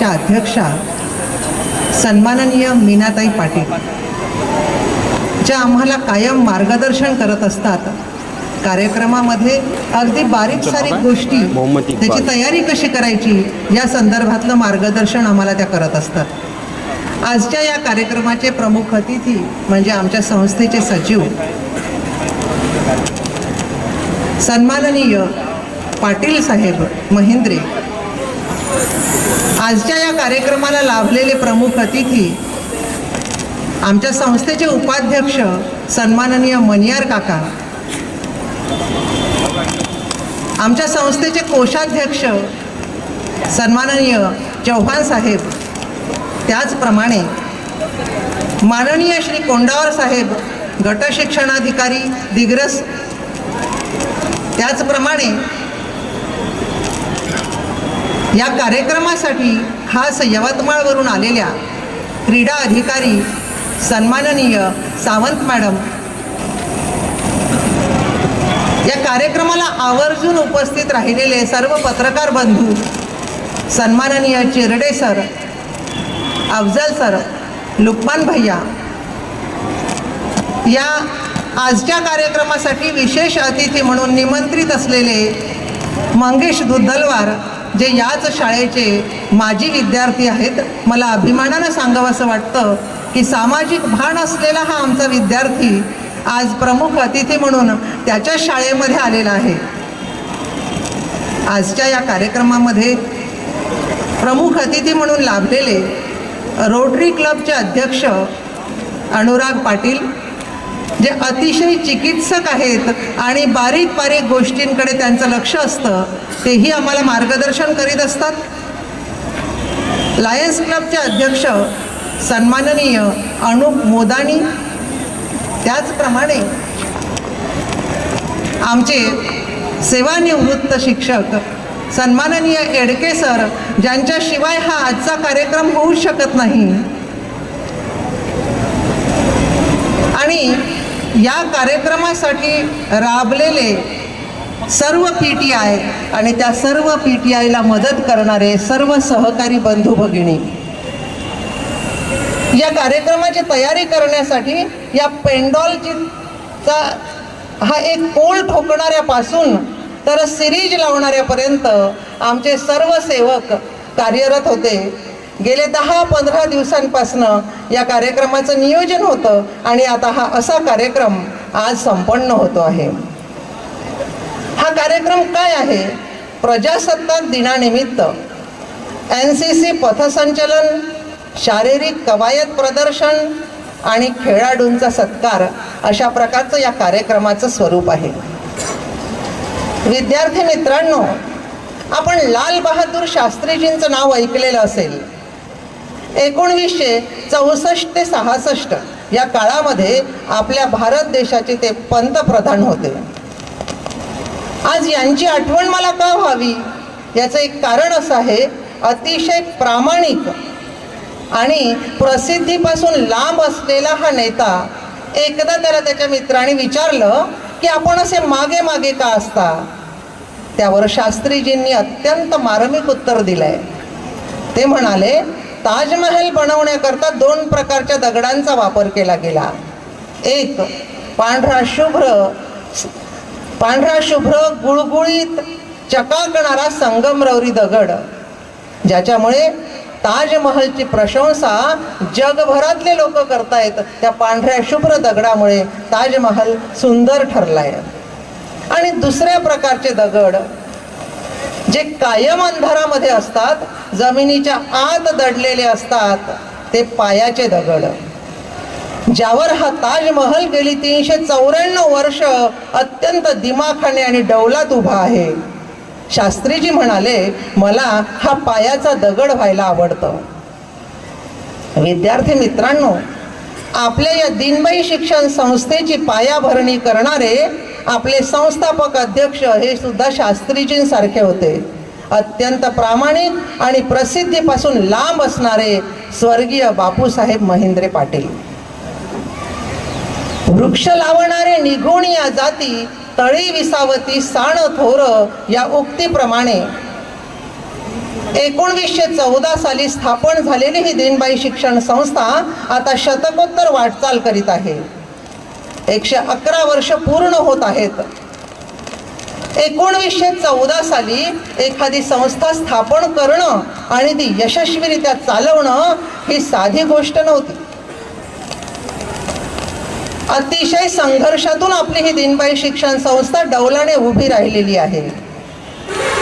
च्या अध्यक्षा सन्माननीय मीनाताई पाटील ज्या आम्हाला कायम मार्गदर्शन करत असतात. कार्यक्रमामध्ये अगदी बारीक सारीक गोष्टी त्याची तयारी कशी करायची या संदर्भातलं मार्गदर्शन आम्हाला त्या करत असतात. आजच्या या कार्यक्रमाचे प्रमुख अतिथी म्हणजे आमच्या संस्थेचे सचिव सन्माननीय पाटील साहेब महिंद्रे. आजच्या या कार्यक्रमाला लाभलेले प्रमुख अतिथी आमच्या संस्थेचे उपाध्यक्ष सन्माननीय मनियार काका आमच्या संस्थेचे कोषाध्यक्ष सन्माननीय चव्हाण साहेब त्याचप्रमाणे माननीय श्री कोंडावर साहेब गटशिक्षणाधिकारी दिग्रस त्याचप्रमाणे या कार्यक्रमासाठी खास यवतमाळवरून आलेल्या क्रीडा अधिकारी सन्माननीय सावंत मॅडम. या कार्यक्रमाला आवर्जून उपस्थित राहिलेले सर्व पत्रकार बंधू सन्माननीय चिरडे सर अफजल सर लुकमान भैया. या आजच्या कार्यक्रमासाठी विशेष अतिथी म्हणून निमंत्रित असलेले मंगेश दुद्धलवार जे याच शाळेचे माजी विद्यार्थी आहेत मला अभिमानानं सांगावं असं वाटतं की सामाजिक भान असलेला हा आमचा विद्यार्थी आज प्रमुख अतिथी म्हणून त्याच्या शाळेमध्ये आलेला आहे. आजच्या या कार्यक्रमामध्ये प्रमुख अतिथी म्हणून लाभलेले रोटरी क्लबचे अध्यक्ष अनुराग पाटील जे अतिशय चिकित्सक आहेत आणि बारीक बारीक गोष्टींकडे त्यांचं लक्ष असतं तेही आम्हाला मार्गदर्शन करीत असतात. लायन्स क्लबचे अध्यक्ष सन्माननीय अनुप मोदानी त्याचप्रमाणे आमचे सेवानिवृत्त शिक्षक सन्माननीय एडके सर ज्यांच्याशिवाय हा आजचा कार्यक्रम होऊ शकत नाही. आणि या कार्यक्रमासाठी राबलेले सर्व पी टी आय आणि त्या सर्व पी टी आयला मदत करणारे सर्व सहकारी बंधू भगिनी या कार्यक्रमाची तयारी करण्यासाठी या पेंडॉलची चा हा एक पोल ठोकणाऱ्यापासून तर सिरीज लावणाऱ्यापर्यंत आमचे सर्व सेवक कार्यरत होते. गेले दहा पंधरा दिवसांपासनं या कार्यक्रमाचं नियोजन होतं आणि आता हा असा कार्यक्रम आज संपन्न होतो आहे. हा कार्यक्रम काय आहे? प्रजासत्ताक दिनानिमित्त एन सी सी पथसंचलन शारीरिक कवायत प्रदर्शन आणि खेळाडूंचा सत्कार अशा प्रकारचं या कार्यक्रमाचं स्वरूप आहे. विद्यार्थी मित्रांनो आपण लाल बहादूर शास्त्रीजींचं नाव ऐकलेलं असेल. एकोणवीसशे चौसष्ट ते सहासष्ट या काळामध्ये आपल्या भारत देशाचे ते पंतप्रधान होते. आज यांची आठवण मला का व्हावी? याचं एक कारण असं आहे अतिशय प्रामाणिक आणि प्रसिद्धीपासून लांब असलेला हा नेता एकदा त्याला त्याच्या मित्राने विचारलं की आपण असे मागे मागे का असता? त्यावर शास्त्रीजींनी अत्यंत मार्मिक उत्तर दिलंय. ते म्हणाले ताजमहल बनवण्याकरता दोन प्रकारच्या दगडांचा वापर केला गेला. एक पांढरा शुभ्र पांढरा शुभ्र गुळगुळीत चकाकणारा संगमरवरी दगड ज्याच्यामुळे ताजमहलची प्रशंसा जगभरातले लोक करतायत. त्या पांढऱ्या शुभ्र दगडामुळे ताजमहल सुंदर ठरलाय. आणि दुसऱ्या प्रकारचे दगड जे कायम अंधारामध्ये असतात जमिनीच्या आत दडलेले असतात ते पायाचे दगड. ज्यावर हा ताजमहल गेली तीनशे चौऱ्याण्णव वर्ष अत्यंत दिमाखाने आणि डौलात उभा आहे. शास्त्रीजी म्हणाले मला हा पायाचा दगड व्हायला आवडतं. विद्यार्थी मित्रांनो आपल्या या दिनबाई शिक्षण संस्थेची पायाभरणी करणारे आपले संस्थापक अध्यक्ष हे सुद्धा शास्त्रीजींसारखे होते. अत्यंत प्रामाणिक आणि प्रसिद्धीपासून लांब असणारे स्वर्गीय बापूसाहेब महेंद्रे पाटील. वृक्ष लावणारे निघून या जाती तळी विसावती साण थोर या उक्तीप्रमाणे एकोणवीसशे चौदा साली स्थापन झालेली ही दिनबाई शिक्षण संस्था आता शतकोत्तर वाटचाल करीत आहे. एकशे अकरा वर्ष पूर्ण होत आहेत. एकोणवीसशे चौदा साली एखादी संस्था स्थापन करणं आणि ती यशस्वीरित्या चालवणं ही साधी गोष्ट नव्हती. अतिशय संघर्षातून आपली ही दिनबाई शिक्षण संस्था डौलाने उभी राहिलेली आहे.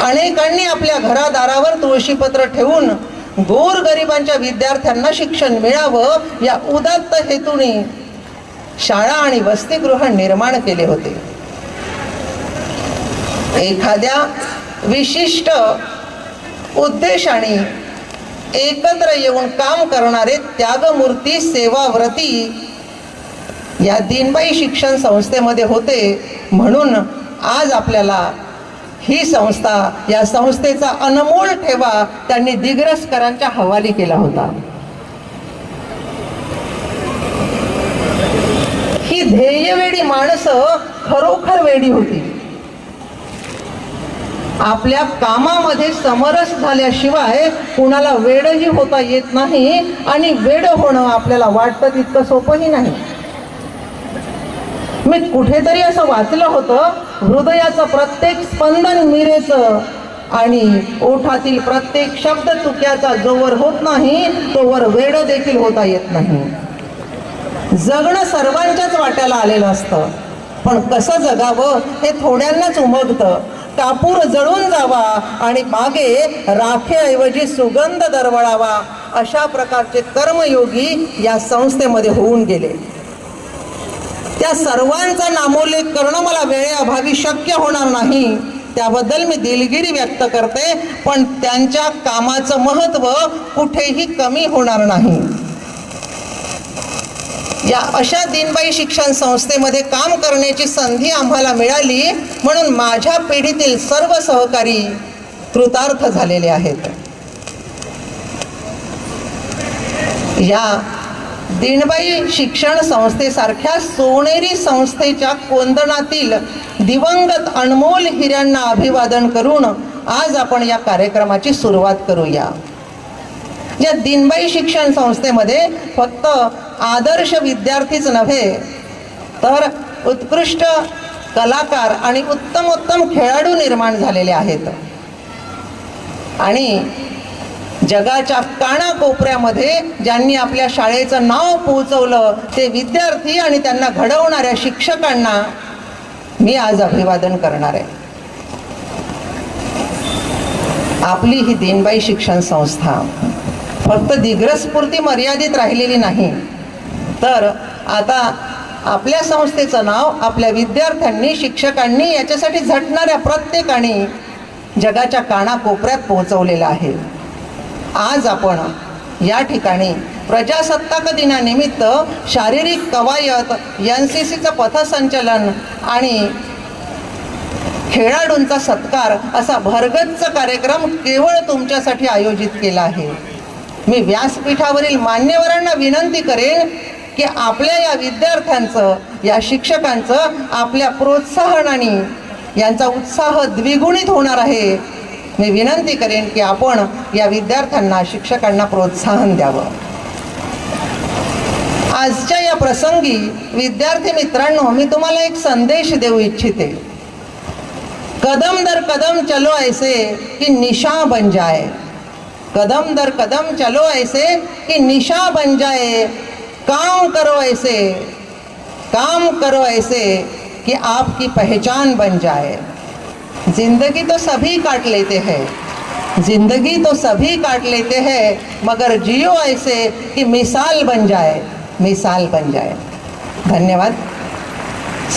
अनेकांनी आपल्या घरादारावर तुळशीपत्र ठेवून गोर गरिबांच्या विद्यार्थ्यांना शिक्षण मिळावं या उदात्त हेतूने शाळा आणि वसतिगृह निर्माण केले होते. एखाद्या विशिष्ट उद्देशाने एकत्र येऊन काम करणारे त्यागमूर्ती सेवाव्रती या दिनबाई शिक्षण संस्थेमध्ये होते. म्हणून आज आपल्याला ही संस्था या संस्थेचा अनमोल ठेवा त्यांनी दिग्रसकरांच्या हवाली केला होता. ही ध्येयवेडी माणसं खरोखर वेडी होती. आपल्या कामामध्ये समरस झाल्याशिवाय कुणाला वेडही होता येत नाही आणि वेड होणं आपल्याला वाटतं तितकं सोपंही नाही. मी कुठेतरी असं वाचलं होतं हृदयाचं प्रत्येक स्पंदन मिरेचं आणि ओठातील प्रत्येक शब्द चुक्याचा जोवर होत नाही तोवर वेड देखील होता येत नाही. जगणं सर्वांच्याच वाट्याला आलेलं असतं. पण कसं जगावं हे थोड्यांनाच उमगतं. कापूर जळून जावा आणि मागे राखेऐवजी सुगंध दरवळावा अशा प्रकारचे कर्मयोगी या संस्थेमध्ये होऊन गेले. त्या सर्वांचा नामोल्लेख करणं मला वेळेअभावी शक्य होणार नाही. त्याबद्दल मी दिलगिरी व्यक्त करते पण त्यांच्या कामाचं महत्त्व कुठेही कमी होणार नाही. या अशा दिनबाई शिक्षण संस्थेमध्ये काम करण्याची संधी आम्हाला मिळाली म्हणून माझ्या पिढीतील सर्व सहकारी कृतार्थ झालेले आहेत. या दिनबाई शिक्षण संस्थेसारख्या सोनेरी संस्थेच्या कोंदणातील दिवंगत अनमोल हिऱ्यांना अभिवादन करून आज आपण या कार्यक्रमाची सुरुवात करूया. या दिनबाई शिक्षण संस्थेमध्ये फक्त आदर्श विद्यार्थीच नव्हे तर उत्कृष्ट कलाकार आणि उत्तमोत्तम खेळाडू निर्माण झालेले आहेत. आणि जगाच्या कानाकोपऱ्यामध्ये ज्यांनी आपल्या शाळेचं नाव पोहोचवलं ते विद्यार्थी आणि त्यांना घडवणाऱ्या शिक्षकांना मी आज अभिवादन करणार आहे. आपली ही दिनबाई शिक्षण संस्था फक्त दिग्रसपुरती मर्यादित राहिलेली नाही. तर आता आपल्या संस्थेचं नाव आपल्या विद्यार्थ्यांनी शिक्षकांनी याच्यासाठी झटणाऱ्या प्रत्येकाने जगाच्या कानाकोपऱ्यात पोहोचवलेलं आहे. आज आपण या ठिकाणी प्रजासत्ताक दिनानिमित्त शारीरिक कवायत एन सी सीचं पथसंचलन आणि खेळाडूंचा सत्कार असा भरगच्च कार्यक्रम केवळ तुमच्यासाठी आयोजित केला आहे. मी व्यासपीठावरील मान्यवरांना विनंती करेन की आपल्या या विद्यार्थ्यांचं या शिक्षकांचं आपल्या प्रोत्साहनाने यांचा उत्साह द्विगुणित होणार आहे. मी विनंती करेन की आपण या विद्यार्थ्यांना शिक्षकांना प्रोत्साहन द्यावं. आजच्या या प्रसंगी विद्यार्थी मित्रांनो मी तुम्हाला एक संदेश देऊ इच्छिते. कदम दर कदम चलो ऐसे की निशा बन जाए. कदम दर कदम चलो ऐसे कि निशा बन जाए। काम करो ऐसे, काम करो ऐसे कि आपकी पहचान बन जाए। ज़िंदगी तो सभी काट लेते हैं, ज़िंदगी तो सभी काट लेते हैं, मगर जियो ऐसे कि मिसाल बन जाए, मिसाल बन जाए। धन्यवाद।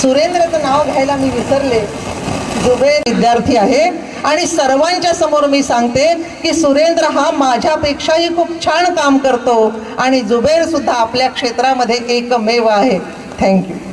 सुरेंद्र तो नाव घ्यायला मी विसरले जुबेर विद्यार्थी आहे. आणि सर्वांच्या समोर मी सांगते की सुरेंद्र हा माझ्यापेक्षाही खूप छान काम करतो. आणि जुबेर सुद्धा आपल्या क्षेत्रामध्ये एकमेव आहे. थँक्यू